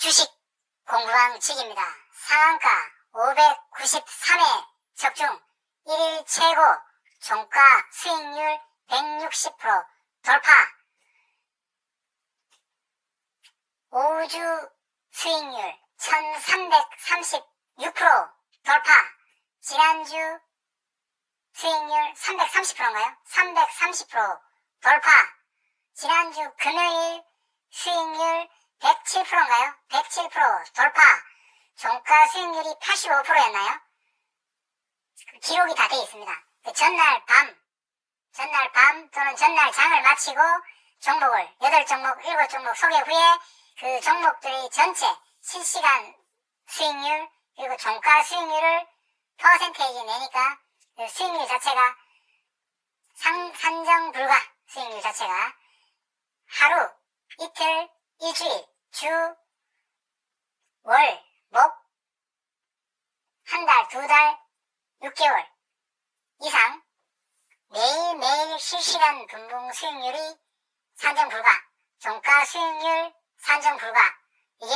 주식 공부방칙입니다. 상한가 593회 적중. 1일 최고. 종가 수익률 160% 돌파. 5주 수익률 1336% 돌파. 지난주 수익률 330%인가요? 330% 돌파. 지난주 금요일 수익률 107%인가요? 107% 돌파. 종가 수익률이 85%였나요? 기록이 다 되어 있습니다. 그 전날 밤, 전날 밤 또는 전날 장을 마치고 종목을 8종목, 7종목 소개 후에 그 종목들의 전체 실시간 수익률 그리고 종가 수익률을 퍼센테이지 내니까 그 수익률 자체가 상, 산정 불가 수익률 자체가 하루, 이틀, 일주일, 주, 월, 목, 한 달, 두 달, 6개월 이상 매일매일 실시간 분봉 수익률이 산정 불가, 종가 수익률 산정 불가, 이게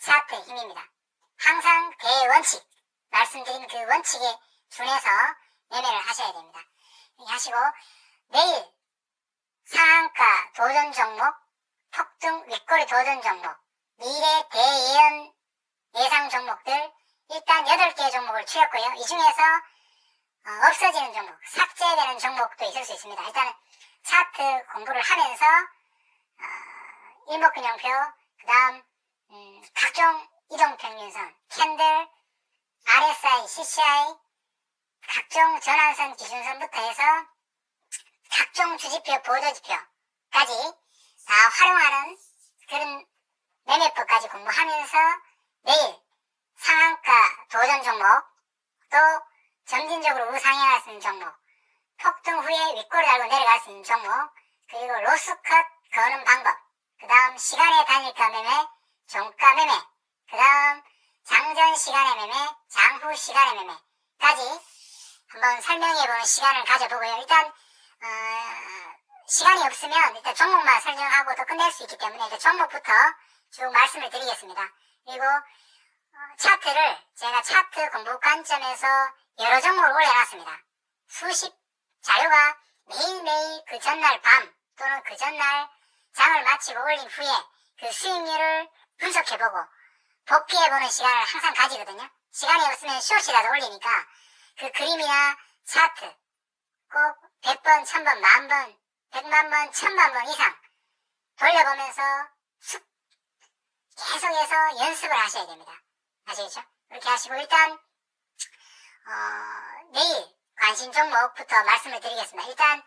차트 힘입니다. 항상 대원칙, 말씀드린 그 원칙에 준해서 매매를 하셔야 됩니다. 하시고 내일 상한가 도전 종목 폭등 윗꼬리 도전 종목, 미래 대예언 예상 종목들 일단 8개 종목을 추렸고요. 이 중에서 어, 없어지는 종목, 삭제되는 종목도 있을 수 있습니다. 일단 차트 공부를 하면서 어, 일목균형표, 그 다음 음, 각종 이동평균선, 캔들, RSI, CCI, 각종 전환선 기준선부터 해서 각종 주지표, 보조지표까지 다 활용하는 그런 매매법까지 공부하면서 내일 상한가 도전 종목 또 점진적으로 우상향할 수 있는 종목 폭등 후에 윗골을 달고 내려갈 수 있는 종목 그리고 로스컷 거는 방법 그 다음 시간의 단일가 매매 종가 매매 그 다음 장전 시간의 매매 장후 시간의 매매까지 한번 설명해보는 시간을 가져보고요. 일단 어, 시간이 없으면 일단 종목만 설명하고 또 끝낼 수 있기 때문에 일단 종목부터 쭉 말씀을 드리겠습니다. 그리고 어, 차트를 제가 차트 공부 관점에서 여러 종목을 올려놨습니다. 수십 자료가 매일매일 그 전날 밤 또는 그 전날 장을 마치고 올린 후에 그 수익률을 분석해보고 복귀해보는 시간을 항상 가지거든요. 시간이 없으면 쇼시라도 올리니까 그 그림이나 차트 꼭 100번, 1000번, 만번, 100만 번, 1000만 번 이상 돌려보면서 숙 계속해서 연습을 하셔야 됩니다. 아시겠죠? 그렇게 하시고 일단 어, 내일 관심 종목부터 말씀을 드리겠습니다. 일단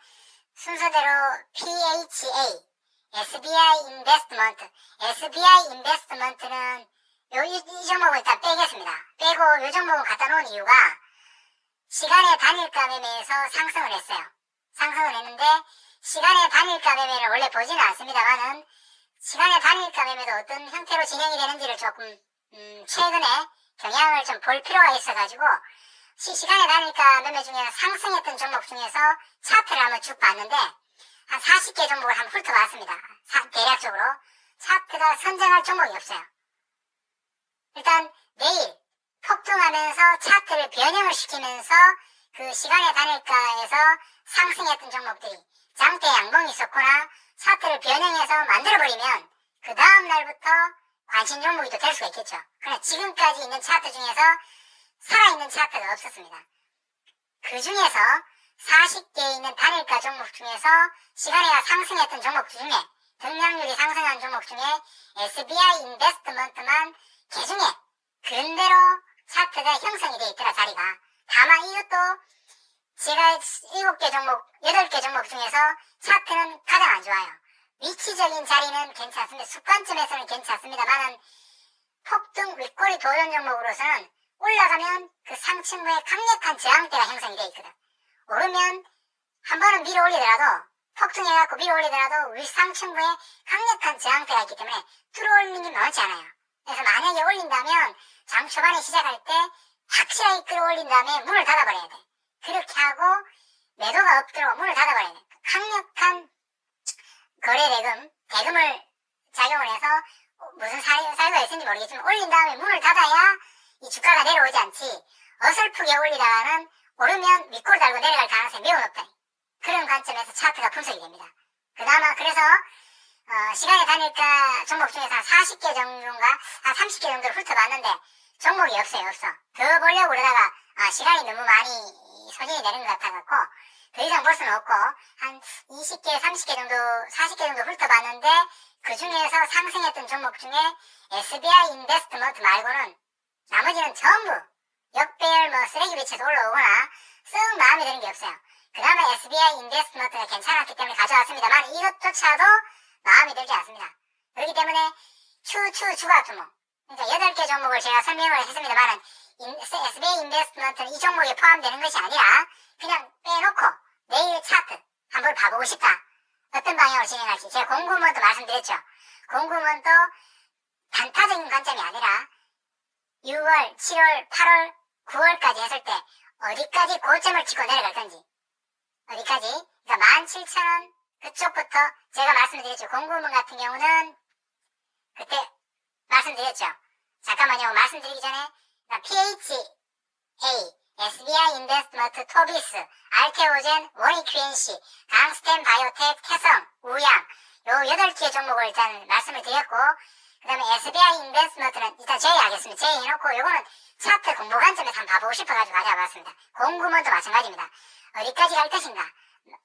순서대로 PHA, SBI 인베스트먼트, SBI 인베스트먼트는 요, 이, 이 종목을 일단 빼겠습니다. 빼고 이 종목을 갖다 놓은 이유가 시간의 단일가 매매에서 상승을 했어요. 상승을 했는데 시간의 단일가 매매를 원래 보지는 않습니다만은 시간의 단일가 매매도 어떤 형태로 진행이 되는지를 조금 음, 최근에 경향을 좀 볼 필요가 있어가지고 시, 시간의 단일가 매매 중에 상승했던 종목 중에서 차트를 한번 쭉 봤는데 한 40개 종목을 한번 훑어봤습니다. 사- 대략적으로 차트가 선정할 종목이 없어요. 일단 내일 폭등하면서 차트를 변형을 시키면서 그 시간의 단일가에서 상승했던 종목들이 장대 양봉이 있었거나 차트를 변형해서 만들어버리면 그 다음 날부터 관심 종목이 또될 수가 있겠죠. 그러나 지금까지 있는 차트 중에서 살아있는 차트가 없었습니다. 그 중에서 40개에 있는 단일가 종목 중에서 시간에가 상승했던 종목 중에 등락률이 상승한 종목 중에 SBI 인베스트먼트만 개중에 그런대로 차트가 형성이 돼 있더라 자리가 다만 이것도 제가 7개 종목, 8개 종목 중에서 차트는 가장 안 좋아요. 위치적인 자리는 괜찮습니다. 습관점에서는 괜찮습니다만은 폭등 윗꼬리 도전 종목으로서는 올라가면 그 상층부에 강력한 저항대가 형성이 돼 있거든. 오르면 한 번은 밀어 올리더라도 폭등해갖고 밀어 올리더라도 윗상층부에 강력한 저항대가 있기 때문에 뚫어 올리는 게 많지 않아요. 그래서 만약에 올린다면 장 초반에 시작할 때 확실하게 끌어올린 다음에 문을 닫아버려야 돼. 그렇게 하고 매도가 없도록 문을 닫아버려야 돼. 강력한 거래 대금, 대금을 작용을 해서 어, 무슨 사유, 사유가 있는지 모르겠지만 올린 다음에 문을 닫아야 이 주가가 내려오지 않지 어설프게 올리다가는 오르면 밑골 달고 내려갈 가능성이 매우 높다. 그런 관점에서 차트가 분석이 됩니다. 그나마 그래서 어, 시간이 가니까 종목 중에서 한 40개 정도인가 한 30개 정도를 훑어봤는데 종목이 없어요 없어 더 보려고 그러다가 아, 시간이 너무 많이 소진이 되는 것 같아갖고 더 이상 볼 수는 없고 한 20개 30개 정도 40개 정도 훑어봤는데 그 중에서 상승했던 종목 중에 SBI 인베스트먼트 말고는 나머지는 전부 역배열 뭐 쓰레기 배치에서 올라오거나 썩 마음에 드는 게 없어요. 그나마 SBI 인베스트먼트가 괜찮았기 때문에 가져왔습니다만 이것조차도 마음에 들지 않습니다. 그렇기 때문에 추추 주가 주목 그러니까 8개 종목을 제가 설명을 했습니다만 SBI 인베스트먼트는 이 종목에 포함되는 것이 아니라 그냥 빼놓고 내일 차트 한번 봐보고 싶다. 어떤 방향으로 진행할지 제가 공구먼도 말씀드렸죠. 공구먼도 단타적인 관점이 아니라 6월, 7월, 8월, 9월까지 했을 때 어디까지 고점을 찍고 내려갈 건지 어디까지? 그러니까 17,000원 그쪽부터 제가 말씀드렸죠. 공구문 같은 경우는 그때 말씀드렸죠. 잠깐만요. 말씀드리기 전에 PHA, SBI 인베스트먼트, 토비스, 알테오젠, 원익QNC, 강스템 바이오텍, 태성, 우양 요 8개 종목을 일단 말씀을 드렸고 그 다음에 SBI 인베스트먼트는 일단 제외하겠습니다. 제외해놓고 요거는 차트 공부 관점에서 한번 봐보고 싶어가지고 가져와봤습니다. 공구문도 마찬가지입니다. 어디까지 갈 것인가?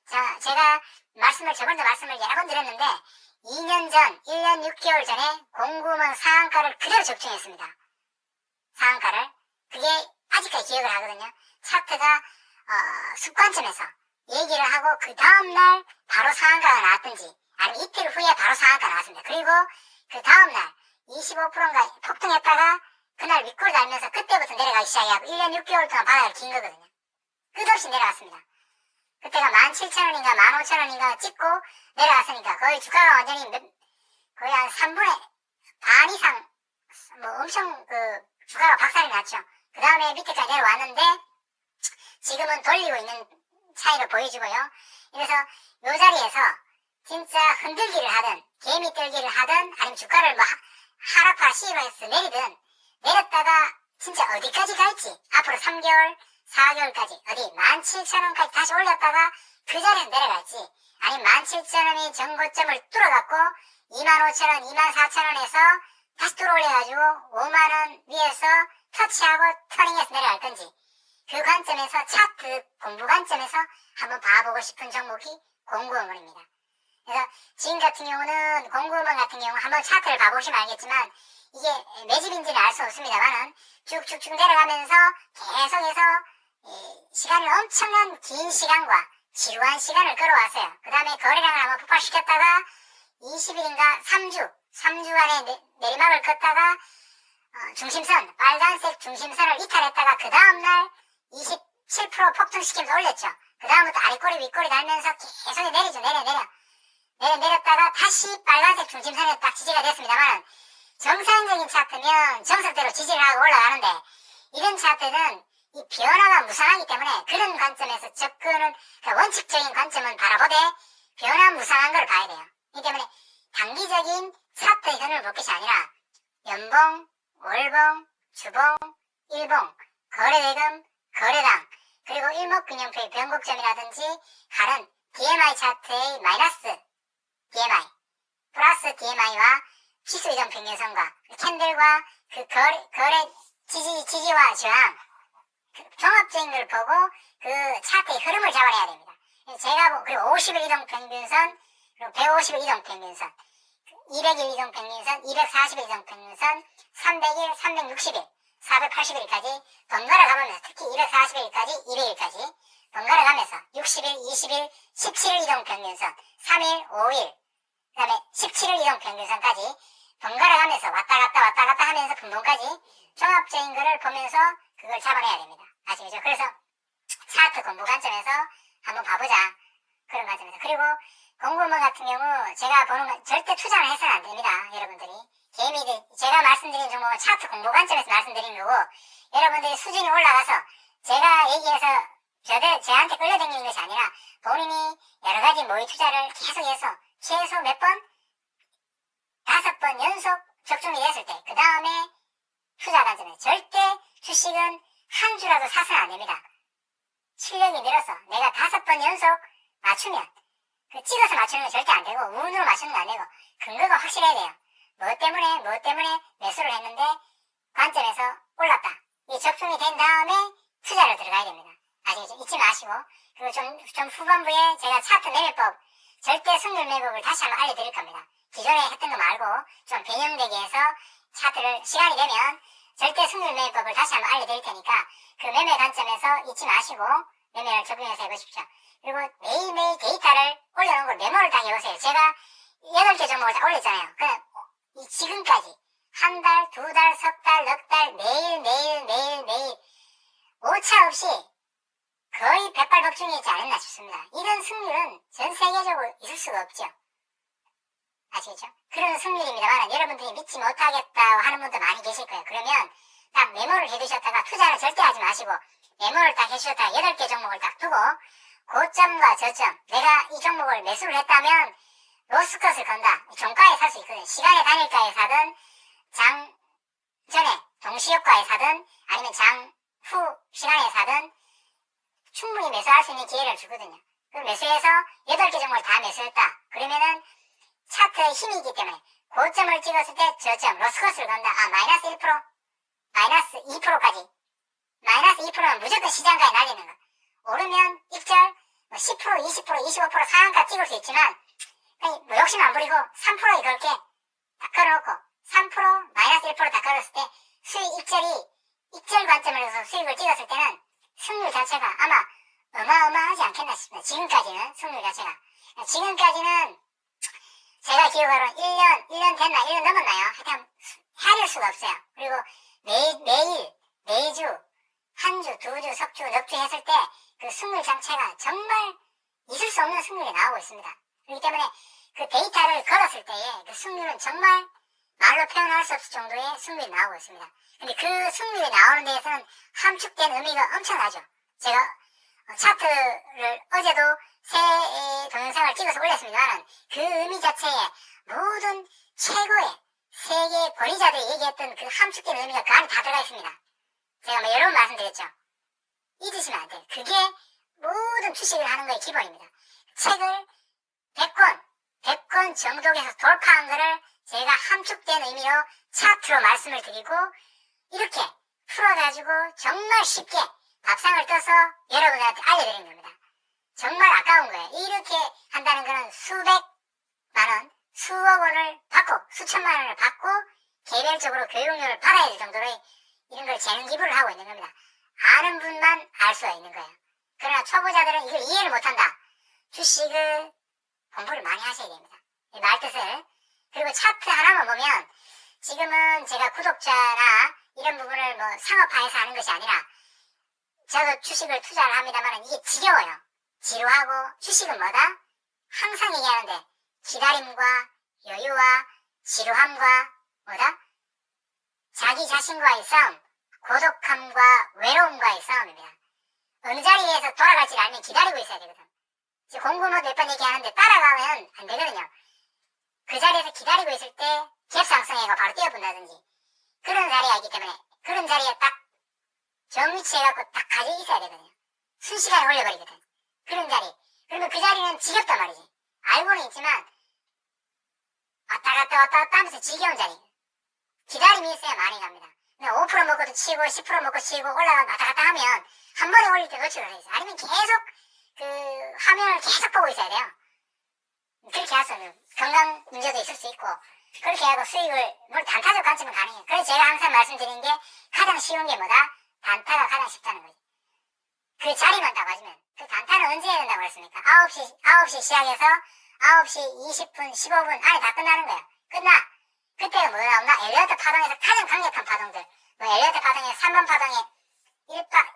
자, 제가 말씀을 저번도 말씀을 여러 번 드렸는데 2년 전, 1년 6개월 전에 공구문 상한가를 그대로 적중했습니다. 상한가를. 그게 아직까지 기억을 하거든요. 차트가 어, 습관점에서 얘기를 하고 그 다음날 바로 상한가가 나왔든지 아니면 이틀 후에 바로 상한가 나왔습니다. 그리고 그 다음날 25%인가 폭등했다가 그날 윗골 달면서 그때부터 내려가기 시작해고 1년 6개월 동안 바닥을 긴 거거든요. 끝없이 내려갔습니다. 그때가 17,000원인가 15,000원인가 찍고 내려갔으니까 거의 주가가 완전히 몇, 거의 한 3분의 반 이상 뭐 엄청 그 주가가 박살이 났죠. 그 다음에 밑에까지 내려왔는데 지금은 돌리고 있는 차이를 보여주고요. 그래서 이 자리에서 진짜 흔들기를 하든 개미 떨기를 하든 아니면 주가를 뭐 하락하 시위해서 내리든 내렸다가 진짜 어디까지 갈지 앞으로 3개월 4개월까지 어디 17,000원까지 다시 올렸다가 그 자리에 내려갈지 아니면 17,000원이 정고점을 뚫어갖고 25,000원, 24,000원에서 다시 뚫어 올려가지고 5만원 위에서 터치하고 터닝해서 내려갈 건지 그 관점에서 차트 공부 관점에서 한번 봐보고 싶은 종목이 공구어문입니다. 그래서 지금 같은 경우는 공구어문 같은 경우 한번 차트를 봐보시면 알겠지만 이게 매집인지는 알 수 없습니다만은 쭉쭉쭉 내려가면서 계속해서 시간을 엄청난 긴 시간과 지루한 시간을 끌어왔어요. 그 다음에 거래량을 한번 폭발시켰다가 20일인가 3주, 3주간의 내리막을 걷다가 어, 중심선, 빨간색 중심선을 이탈했다가 그 다음날 27% 폭등시키면서 올렸죠. 그 다음부터 아래꼬리 윗꼬리 달면서 계속 내리죠. 내려 내려. 내려 내렸다가 다시 빨간색 중심선에 딱 지지가 됐습니다만 정상적인 차트면 정석대로 지지를 하고 올라가는데 이런 차트는 이 변화가 무상하기 때문에 그런 관점에서 접근은 그러니까 원칙적인 관점은 바라보되 변화 무상한 걸 봐야 돼요. 이 때문에 단기적인 차트의 흐름을 볼 것이 아니라 연봉, 월봉, 주봉, 일봉, 거래대금, 거래당 그리고 일목균형표의 변곡점이라든지 다른 DMI 차트의 마이너스 DMI 플러스 DMI와 지수이동 평균선과 캔들과 그 거래, 거래 지지, 지지와 저항 종합적인 걸 보고 그 차트의 흐름을 잡아내야 됩니다. 제가 뭐, 그리고 50일 이동 평균선, 그리고 150일 이동 평균선, 200일 이동 평균선, 240일 이동 평균선, 300일, 360일, 480일까지 번갈아 가면서 특히 240일까지, 200일까지 번갈아 가면서 60일, 20일, 17일 이동 평균선, 3일, 5일, 그 다음에 17일 이동 평균선까지 번갈아 가면서 왔다 갔다 왔다 갔다 하면서 분봉까지 종합적인 거를 보면서 그걸 잡아내야 됩니다. 아시겠죠? 그래서 차트 공부 관점에서 한번 봐보자. 그런 관점에서. 그리고 공부문 같은 경우 제가 보는 건 절대 투자를 해서는 안 됩니다. 여러분들이. 개미들, 제가 말씀드린 종목은 차트 공부 관점에서 말씀드린 거고 여러분들이 수준이 올라가서 제가 얘기해서 저들, 저한테 끌려다니는 것이 아니라 본인이 여러 가지 모의 투자를 계속해서 최소 몇 번? 다섯 번 연속 적중이 됐을 때, 그 다음에 투자 단점은 절대 주식은 한 주라도 사서는 안 됩니다. 실력이 늘어서 내가 다섯 번 연속 맞추면 그 찍어서 맞추는 건 절대 안 되고 운으로 맞추는 건 안 되고 근거가 확실해야 돼요. 뭐 때문에 뭐 때문에 매수를 했는데 관점에서 올랐다. 이 적중이 된 다음에 투자를 들어가야 됩니다. 아시겠죠? 잊지 마시고 그리고 좀, 좀 후반부에 제가 차트 매매법 절대 승률 매법을 다시 한번 알려드릴 겁니다. 기존에 했던 거 말고 좀 변형되게 해서 차트를 시간이 되면 절대 승률 매매법을 다시 한번 알려드릴 테니까 그 매매 관점에서 잊지 마시고 매매를 적용해서 해보십시오. 그리고 매일매일 데이터를 올려놓은 걸 메모를 딱 해보세요. 제가 8개 종목을 다 올렸잖아요. 이 지금까지 한 달, 두 달, 석 달, 넉 달, 매일, 매일, 매일, 매일 오차 없이 거의 백발백중이지 않았나 싶습니다. 이런 승률은 전 세계적으로 있을 수가 없죠. 아시겠죠? 그런 승률입니다만 여러분들이 믿지 못하겠다고 하는 분도 많이 계실 거예요. 그러면 딱 메모를 해두셨다가 투자를 절대 하지 마시고 메모를 딱 해주셨다가 8개 종목을 딱 두고 고점과 저점 내가 이 종목을 매수를 했다면 로스컷을 건다. 종가에 살 수 있거든요. 시간의 단일가에 사든 장 전에 동시효과에 사든 아니면 장 후 시간에 사든 충분히 매수할 수 있는 기회를 주거든요. 그 매수해서 8개 종목을 다 매수했다. 그러면은 차트의 힘이 있기 때문에 고점을 찍었을 때 저점 로스컷을 건다. 아 마이너스 1% 마이너스 2%까지 마이너스 2%는 무조건 시장가에 날리는 거. 오르면 입절 뭐 10%, 20%, 25% 상한가 찍을 수 있지만 뭐 욕심 안 부리고 3%에 그렇게 다 걸어놓고 3% 마이너스 1%다 걸었을 때 수익 입절이 입절 관점에서 수익을 찍었을 때는 승률 자체가 아마 어마어마하지 않겠나 싶습니다. 지금까지는 승률 자체가 지금까지는 제가 기억하기로 1년, 1년 됐나, 1년 넘었나요? 하여튼 헤아릴 수가 없어요. 그리고 매, 매일, 매주, 한 주, 두 주, 석 주, 넉 주 했을 때 그 승률 자체가 정말 있을 수 없는 승률이 나오고 있습니다. 그렇기 때문에 그 데이터를 걸었을 때의 그 승률은 정말 말로 표현할 수 없을 정도의 승률이 나오고 있습니다. 근데 그 승률이 나오는 데에서는 함축된 의미가 엄청나죠. 제가 차트를 어제도 새 동영상을 찍어서 올렸습니다만 그 의미 자체에 모든 최고의 세계 권위자들이 얘기했던 그 함축된 의미가 그 안에 다 들어가 있습니다. 제가 뭐 여러 번 말씀드렸죠. 잊으시면 안 돼요. 그게 모든 주식을 하는 거의 기본입니다. 책을 100권, 100권 정독에서 돌파한 거를 제가 함축된 의미로 차트로 말씀을 드리고 이렇게 풀어가지고 정말 쉽게 밥상을 떠서 여러분들한테 알려드리는 겁니다. 정말 아까운 거예요. 이렇게 한다는 거는 수백 만 원, 수억 원을 받고, 수천만 원을 받고, 개별적으로 교육료를 받아야 될 정도로 이런 걸 재능 기부를 하고 있는 겁니다. 아는 분만 알 수가 있는 거예요. 그러나 초보자들은 이걸 이해를 못한다. 주식을 공부를 많이 하셔야 됩니다. 이 말뜻을. 그리고 차트 하나만 보면 지금은 제가 구독자나 이런 부분을 뭐 상업화해서 하는 것이 아니라 저도 주식을 투자를 합니다만 이게 지겨워요. 지루하고 주식은 뭐다? 항상 얘기하는데 기다림과 여유와 지루함과 뭐다? 자기 자신과의 싸움, 고독함과 외로움과의 싸움입니다. 어느 자리에서 돌아갈지 알면 기다리고 있어야 되거든. 지금 공부모 몇번 얘기하는데 따라가면 안 되거든요. 그 자리에서 기다리고 있을 때 갭상승해가 바로 뛰어본다든지 그런 자리가 있기 때문에 그런 자리에 딱 정위치해갖고 딱 가지고 있어야 되거든요. 순식간에 올려버리거든. 그런 자리. 그러면 그 자리는 지겹단 말이지. 알고는 있지만 왔다 갔다 왔다 갔다 하면서 지겨운 자리. 기다림이 있어야 많이 갑니다. 5% 먹고도 치고 10% 먹고 치고 올라가 왔다 갔다 하면 한 번에 올릴 때 놓치고 있어요. 아니면 계속 그 화면을 계속 보고 있어야 돼요. 그렇게 해서는 건강 문제도 있을 수 있고 그렇게 하고 수익을 물 단타적 관점은 가능해요. 그래서 제가 항상 말씀드리는 게 가장 쉬운 게 뭐다? 단타가 가장 쉽다는 거지. 그 자리만 딱 맞으면 그 단타는 언제 해야 된다고 그랬습니까? 9시 9시 시작해서 9시 20분 15분 안에 다 끝나는 거야. 끝나. 그때가 뭐 나오나? 엘리어트 파동에서 가장 강력한 파동들. 뭐 엘리어트 파동에 3번 파동에 1파,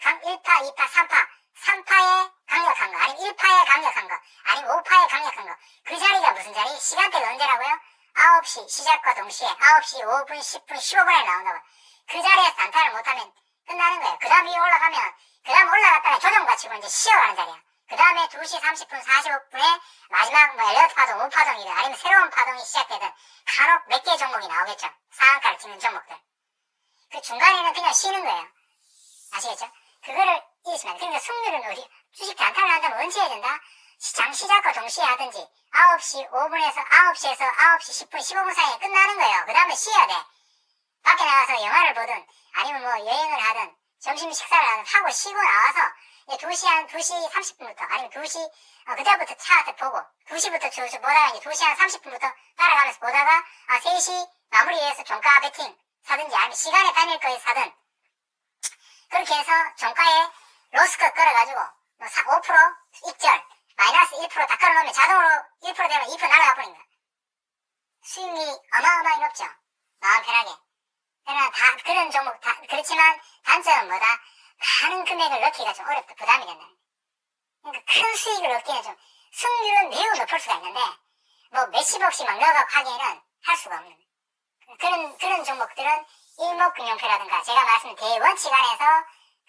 1파, 2파, 3파. 3파에 강력한 거, 아니면 1파에 강력한 거, 아니면 5파에 강력한 거. 그 자리가 무슨 자리? 시간대가 언제라고요? 9시 시작과 동시에 9시 5분, 10분, 15분에 나온다고. 그 자리에서 단타를 못하면 끝나는 거예요. 그 다음 위에 올라가면, 그 다음 올라갔다가 조정 받치고 이제 쉬어가는 자리야. 그 다음에 2시 30분, 45분에 마지막 뭐 엘리어트 파동, 우파동이든 아니면 새로운 파동이 시작되든 간혹 몇 개의 종목이 나오겠죠. 상한가를 찍는 종목들. 그 중간에는 그냥 쉬는 거예요. 아시겠죠? 그거를 잊으시면 안 돼요. 그러니까 승률은 우리 주식 단타를 한다면 언제 해야 된다? 시장 시작과 동시에 하든지 9시 5분에서 9시에서 9시 10분, 15분 사이에 끝나는 거예요. 그 다음에 쉬어야 돼. 밖에 나가서 영화를 보든 아니면 뭐 여행을 하든 점심 식사를 하든 하고 쉬고 나와서 2시 한 2시 30분부터 아니면 2시 어, 그때부터 차한테 보고 2시부터 쭉 보다가 이제 2시 한 30분부터 따라가면서 보다가 아 3시 마무리해서 종가 베팅 사든지 아니면 시간에 다닐 거에 사든 그렇게 해서 종가에 로스컷 걸어가지고 뭐5% 입절 마이너스 1%다 걸어놓으면 자동으로 1% 되면 2% 날아가 버린 거야. 수익률이 어마어마하게 높죠. 마음 편하게. 그러나 다 그런 종목 다 그렇지만 단점은 뭐다? 많은 금액을 넣기가 좀 어렵다. 부담이 된다. 그러니까 큰 수익을 얻기는 좀 승률은 매우 높을 수가 있는데 뭐 몇십억씩 막 넣어가고 하기에는 할 수가 없는 그런 그런 종목들은 일목균형표라든가 제가 말씀드린 대원칙 안에서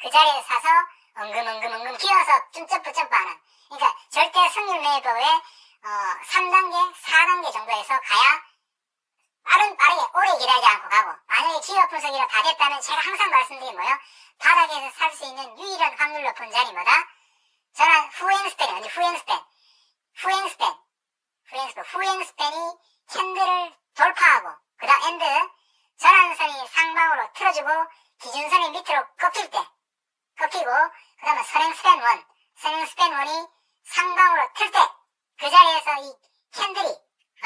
그 자리에 사서 엉금엉금엉금 기어서 쫌점프점프하는 그러니까 절대 승률 매입법에 어, 3단계, 4단계 정도에서 가야 빠른 빠르게 오래 기다리지 않고 가고 만약에 기업 분석이라 다 됐다면 제가 항상 말씀드린 뭐요? 바닥에서 살 수 있는 유일한 확률 높은 자리 뭐다? 저는 후행 스팬이 언제 후행 스팬. 후행 스팬. 후행 스팬. 후행 스팬이 캔들을 돌파하고 그 다음 엔드 전환선이 상방으로 틀어지고 기준선이 밑으로 꺾일 때 꺾이고 그 다음에 선행 스팬 원. 선행 스팬 원이 상방으로 틀 때 그 자리에서 이 캔들이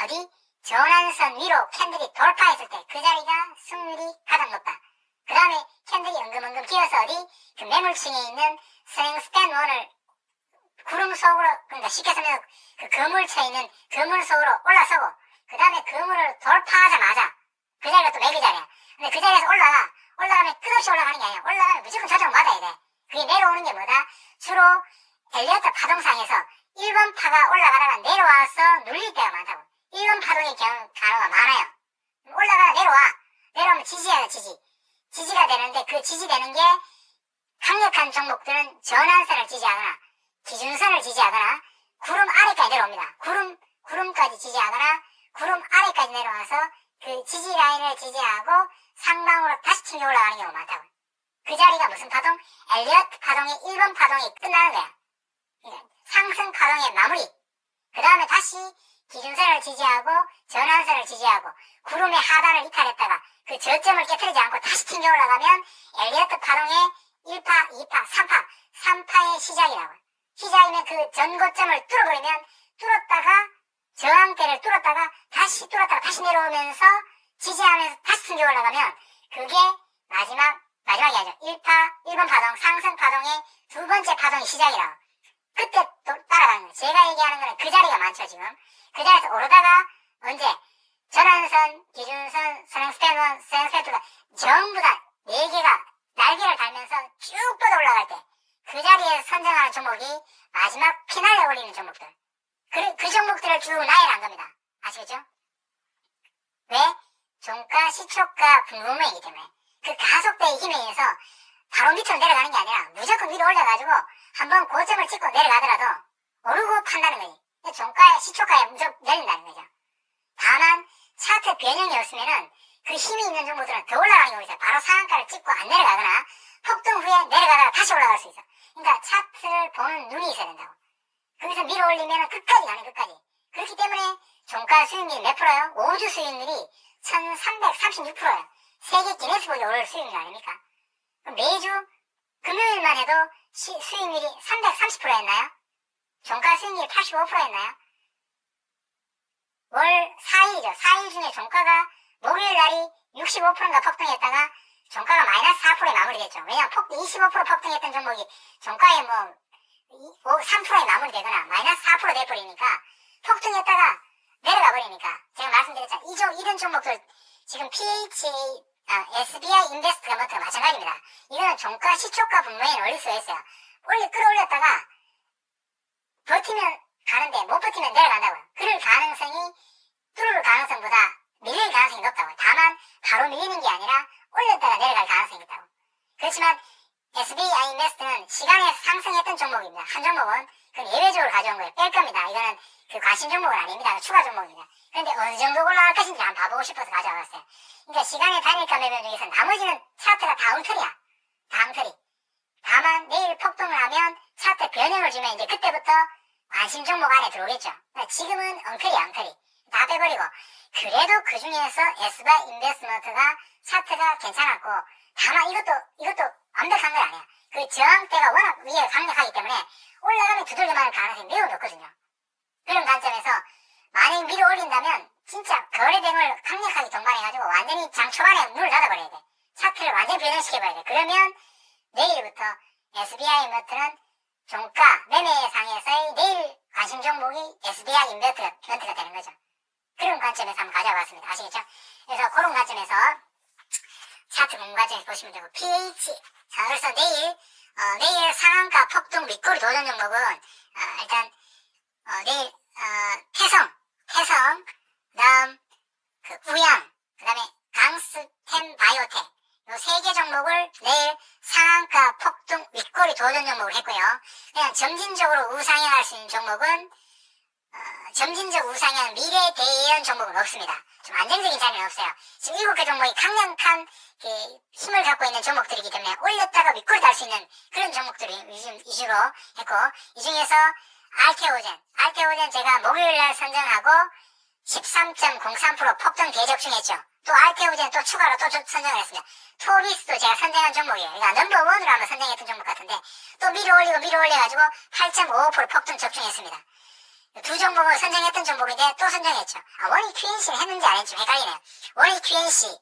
어디 전환선 위로 캔들이 돌파했을 때 그 자리가 승률이 가장 높다. 그 다음에 캔들이 엉금엉금 기어서 어디 그 매물층에 있는 선행 스팬 원을 구름 속으로 그러니까 쉽게 설명해서 그 그물 쳐 있는 그물 속으로 올라서고 그 다음에 그물을 돌파하자마자 그 자리가 또 매그 자리야. 근데 그 자리에서 올라가 올라가면 끝없이 올라가는 게 아니야. 올라가면 무조건 저정 받아야 돼. 그게 내려오는 게 뭐다? 주로 엘리어트 파동상에서 1번 파가 올라가다가 내려와서 눌릴 때가 많다고. 1번 파동의 경우, 간호가 많아요. 올라가다 내려와. 내려오면 지지야, 지지. 지지가 되는데 그 지지되는 게 강력한 종목들은 전환선을 지지하거나 기준선을 지지하거나 구름 아래까지 내려옵니다. 구름, 구름까지 지지하거나 구름 아래까지 내려와서 그 지지 라인을 지지하고 상방으로 다시 튕겨 올라가는 경우가 많다고. 그 자리가 무슨 파동? 엘리어트 파동의 1번 파동이 끝나는 거야. 상승 파동의 마무리. 그 다음에 다시 기준선을 지지하고 전환선을 지지하고 구름의 하단을 이탈했다가 그 저점을 깨뜨리지 않고 다시 튕겨 올라가면 엘리어트 파동의 1파, 2파, 3파, 3파의 시작이라고. 시작이면 그 전고점을 뚫어버리면 뚫었다가 저항대를 뚫었다가 다시 뚫었다가 다시 내려오면서 지지하면서 다시 튕겨 올라가면 그게 마지막 마지막이 아니죠. 1파, 1번 파동, 상승 파동의 두 번째 파동이 시작이라고. 그때 또 따라가는 거예요. 제가 얘기하는 거는 그 자리가 많죠, 지금. 그 자리에서 오르다가 언제 전환선, 기준선, 선행 스탠원, 선행 스탠트가 전부 다 네 개가 날개를 달면서 쭉 뻗어 올라갈 때 그 자리에 선정하는 종목이 마지막 피날에 올리는 종목들. 그, 그 종목들을 쭉 나열한 겁니다. 아시겠죠? 왜? 종가, 시초가 불분명이기 때문에. 그 가속도의 힘에 의해서 바로 밑으로 내려가는 게 아니라 무조건 위로 올려가지고 한번 고점을 찍고 내려가더라도 오르고 판다는 거지. 종가에, 시초가에 무조건 내린다는 거죠. 다만 차트 변형이 없으면은 그 힘이 있는 종목들은 더 올라가는 경우가 있어요. 바로 상한가를 찍고 안 내려가거나 폭등 후에 내려가다가 다시 올라갈 수 있어. 그러니까 차트를 보는 눈이 있어야 된다고. 거기서 밀어 올리면 끝까지 가는 끝까지. 그렇기 때문에 종가 수익률이 몇 프로요? 5주 수익률이 1336%예요. 세계 기네스북에 오를 수익률 아닙니까? 매주 금요일만 해도 시, 수익률이 330%였나요? 종가 수익률이 85%였나요? 월 4일이죠. 4일 중에 종가가 목요일 날이 65%인가 폭등했다가 종가가 마이너스 4%에 마무리됐죠. 왜냐면 폭, 25% 폭등했던 종목이 종가에 뭐 3%에 마무리되거나 마이너스 4% 돼버리니까 폭등했다가 내려가 버리니까 제가 말씀드렸잖아요. 이종, 이런 종목들 지금 PHA, 아, SBI 인베스트가 뭐가 마찬가지입니다. 이거는 종가 시초가 분명히 올릴 수가 있어요. 올려, 끌어올렸다가 버티면 가는데 못 버티면 내려간다고요. 그럴 가능성이 뚫을 가능성보다 밀릴 가능성이 높다고요. 다만 바로 밀리는 게 아니라 올렸다가 내려갈 가능성이 있다고. 그렇지만 SBI 인베스트는 시간에 상승했던 종목입니다. 한 종목은 그건 예외적으로 가져온 거예요. 뺄 겁니다. 이거는 그 관심 종목은 아닙니다. 추가 종목입니다. 그런데 어느 정도 올라갈 것인지 한번 봐보고 싶어서 가져와 봤어요. 그러니까 시간의 단일가 매매 중에서 나머지는 차트가 다 엉터리야. 다 엉터리. 다만 내일 폭등을 하면 차트 변형을 주면 이제 그때부터 관심 종목 안에 들어오겠죠. 그러니까 지금은 엉터리야 엉터리. 다 빼버리고 그래도 그 중에서 에스바 인베스먼트가 차트가 괜찮았고 다만 이것도 이것도 완벽한 건 아니야. 그 저항대가 워낙 위에 강력하기 때문에 올라가면 두들겨 맞을 가능성이 매우 높거든요. 그런 관점에서 만약 밀어 올린다면 진짜 거래대금을 강력하게 동반해가지고 완전히 장 초반에 문을 닫아버려야 돼. 차트를 완전히 변형시켜버려야 돼. 그러면 내일부터 SBI 인버트는 종가 매매상에서의 내일 관심 종목이 SBI 인버트, 인버트가 되는 거죠. 그런 관점에서 한번 가져와봤습니다. 아시겠죠? 그래서 그런 관점에서 차트 공과점에서 보시면 되고 PH. 자 그래서 내일 어, 내일 상한가 폭등 밑거리 도전 종목은 어, 일단 어, 내일 어, 태성. 태성. 그다음 그 우양. 그다음에 강스템 바이오텍 요 세 개 종목을 내일 상한가 폭등 윗꼬리 도전 종목을 했고요. 그냥 점진적으로 우상향할 수 있는 종목은 어, 점진적 우상향 미래 대예언 종목은 없습니다. 좀 안정적인 자리는 없어요. 지금 일곱 개 종목이 강력한 그 힘을 갖고 있는 종목들이기 때문에 올렸다가 윗꼬리 달수 있는 그런 종목들이 위주, 위주로 했고 이 중에서 알테오젠, 알테오젠 제가 목요일날 선정하고 13.03% 폭등 대적중했죠. 또 알테오젠 또 추가로 또 선정을 했습니다. 토비스도 제가 선정한 종목이에요. 그러니까 넘버원으로 한번 선정했던 종목 같은데 또 밀어 올리고 밀어 올려가지고 8.55% 폭등 적중했습니다. 두 종목을 선정했던 종목인데 또 선정했죠. 아, 원이 QNC를 했는지 안 했는지 헷갈리네요. 원이 QNC.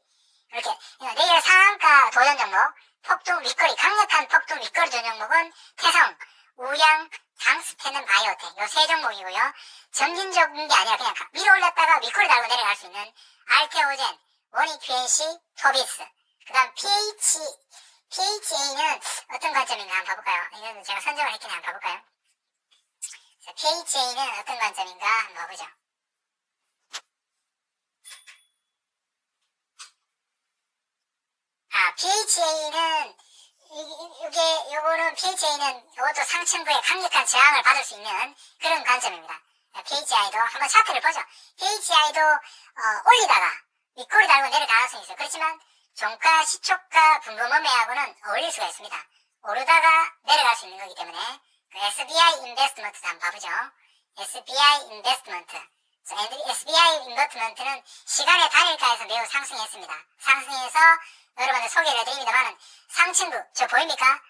이렇게. 내일 상한가 도전 종목, 폭등 윗거리, 강력한 폭등 윗거리 도전 종목은 태성, 우양, 강스테는 바이오텍. 요 세 종목이고요. 점진적인 게 아니라 그냥 밀어 올렸다가 윗거리 달고 내려갈 수 있는 알테오젠, 원이 QNC, 토비스. 그 다음 PH, PHA는 어떤 관점인가 한번 봐볼까요? 이거는 제가 선정을 했긴 한번 봐볼까요? 자, PHA는 어떤 관점인가 한번 봐보죠. 아, PHA는 이게 요거는 PHA는 이것도 상층부의 강력한 저항을 받을 수 있는 그런 관점입니다. PHI도 한번 차트를 보죠. PHI도 어, 올리다가 윗꼬리 달고 내려갈 가능성이 있어요. 그렇지만 종가, 시초가, 분봉매매하고는 어울릴 수가 있습니다. 오르다가 내려갈 수 있는 거기 때문에 그 SBI 인베스트먼트 한번 봐보죠. SBI 인베스트먼트. SBI 인베스트먼트는 시간의 단일가에서 매우 상승했습니다. 상승해서 여러분들 소개를 해드립니다만은 상층부 저 보입니까?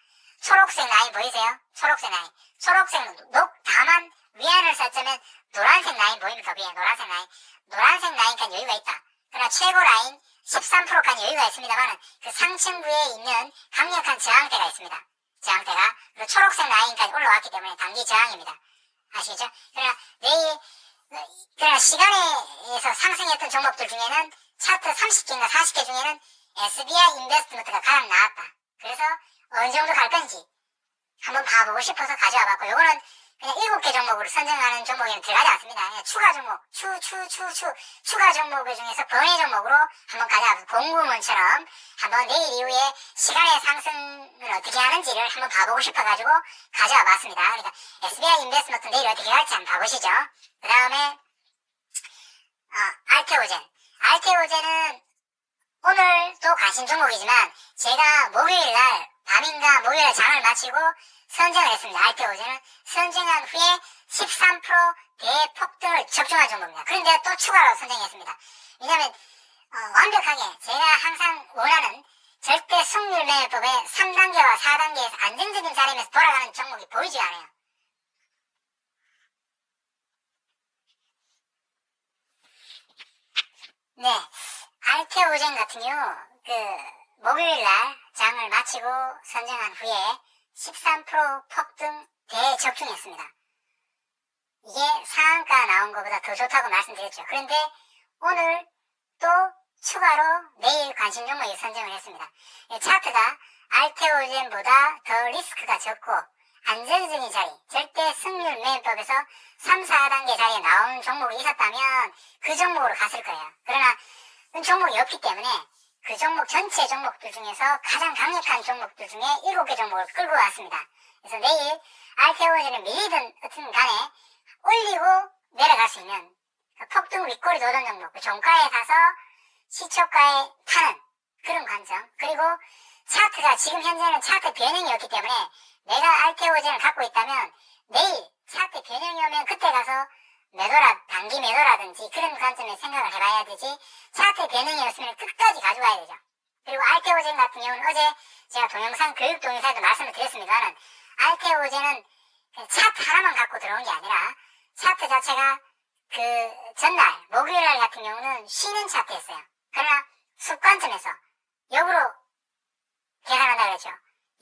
초록색 라인 보이세요? 초록색 라인. 초록색 녹 다만 위안을 썼자면 노란색 라인 보입니까? 위에 노란색 라인. 노란색 라인까지 여유가 있다. 그러나 최고 라인 13%까지 여유가 있습니다만은 그 상층부에 있는 강력한 저항대가 있습니다. 저항대가 그리고 초록색 라인까지 올라왔기 때문에 단기 저항입니다. 아시겠죠? 그러나 내일 그러나 시간에서 상승했던 종목들 중에는 차트 30개인가 40개 중에는 SBI 인베스트먼트가 가장 나왔다. 그래서 어느 정도 갈 건지 한번 봐보고 싶어서 가져와 봤고 요거는 그냥 일곱 개 종목으로 선정하는 종목에는 들어가지 않습니다. 그냥 추가 종목, 추, 추, 추, 추, 추가 종목 중에서 번외 종목으로 한번 가져와서 공구문처럼 한번 내일 이후에 시간의 상승을 어떻게 하는지를 한번 봐보고 싶어가지고 가져와 봤습니다. 그러니까 SBI 인베스트먼트 내일 어떻게 할지 한번 봐보시죠. 그 다음에 어, 알테오젠. 알테오젠은 오늘도 관심 종목이지만 제가 목요일 날 밤인가 목요일에 장을 마치고 선정을 했습니다. 알테오젠은 선정한 후에 13% 대폭등을 적중한 종목입니다. 그런데 또 추가로 선정했습니다. 왜냐하면 어, 완벽하게 제가 항상 원하는 절대 승률 매매법의 3단계와 4단계에서 안정적인 자리에서 돌아가는 종목이 보이지 않아요. 네, 알테오젠 같은 경우 그 목요일 날 장을 마치고 선정한 후에 13% 폭등 대적중했습니다. 이게 상한가 나온 것보다 더 좋다고 말씀드렸죠. 그런데 오늘 또 추가로 내일 관심 종목에 선정을 했습니다. 차트가 알테오젠보다 더 리스크가 적고 안정적인 자리, 절대 승률 매매법에서 3, 4단계 자리에 나온 종목이 있었다면 그 종목으로 갔을 거예요. 그러나 그 종목이 없기 때문에 그 종목 전체 종목들 중에서 가장 강력한 종목들 중에 7개 종목을 끌고 왔습니다. 그래서 내일 알테오제는 밀리든 어떤 간에 올리고 내려갈 수 있는 그 폭등 윗골이 도던 종목, 그 종가에 가서 시초가에 타는 그런 관점. 그리고 차트가 지금 현재는 차트 변형이 없기 때문에 내가 알테오젠을 갖고 있다면 내일 차트 변형이 오면 그때 가서 매도라, 단기 매도라든지 그런 관점에 생각을 해봐야 되지 차트 변형이 없으면 끝까지 가져가야 되죠. 그리고 알테오젠 같은 경우는 어제 제가 동영상 교육 동영상에도 말씀을 드렸습니다만 알테오젠은 그 차트 하나만 갖고 들어온 게 아니라 차트 자체가 그 전날 목요일 날 같은 경우는 쉬는 차트였어요. 그러나 습관점에서 역으로 계산한다 그랬죠.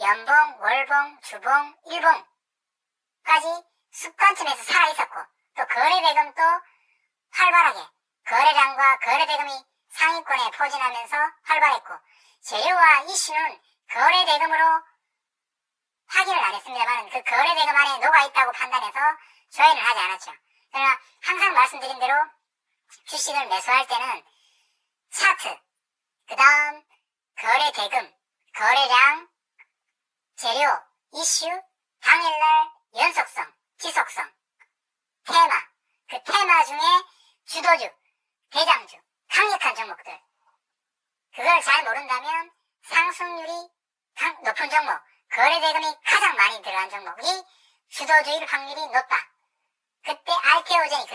연봉, 월봉, 주봉, 일봉까지 습관점에서 살아있었고 또 거래 대금도 활발하게 거래량과 거래 대금이 상위권에 포진하면서 활발했고 재료와 이슈는 거래 대금으로 확인을 안 했습니다만 그 거래 대금 안에 녹아 있다고 판단해서 조회를 하지 않았죠. 그러나 항상 말씀드린 대로 주식을 매수할 때는 차트, 그 다음 거래 대금, 거래량, 재료, 이슈, 당일날 연속성, 지속성, 테마, 그 테마 중에 주도주, 대장주, 강력한 종목들. 그걸 잘 모른다면 상승률이 강- 높은 종목, 거래대금이 가장 많이 들어간 종목이 주도주일 확률이 높다. 그때 알테오젠이